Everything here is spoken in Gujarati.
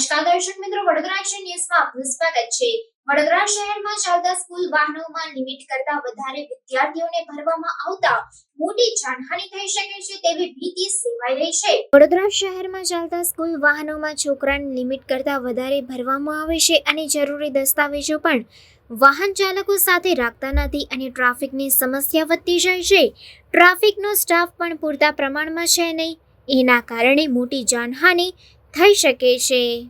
વડોદરા એક્શન ન્યૂઝમાં આપનું સ્વાગત છે. વડોદરા શહેરમાં ચાલતા સ્કૂલ વાહનોમાં લિમિટ કરતા વધારે વિદ્યાર્થીઓને ભરવામાં આવતા મોટી જાનહાનિ થઈ શકે છે તેવી ભીતિ સેવાઈ રહી છે. વડોદરા શહેરમાં ચાલતા સ્કૂલ વાહનોમાં છોકરાને લિમિટ કરતા વધારે ભરવામાં આવે છે અને જરૂરી દસ્તાવેજો પણ વાહન ચાલકો સાથે રાખતા નથી અને ટ્રાફિકની સમસ્યા વધતી જાય છે. ટ્રાફિકનો સ્ટાફ પણ પૂરતા પ્રમાણમાં છે નહીં. એના કારણે મોટી જાનહાનિ થઈ શકે છે.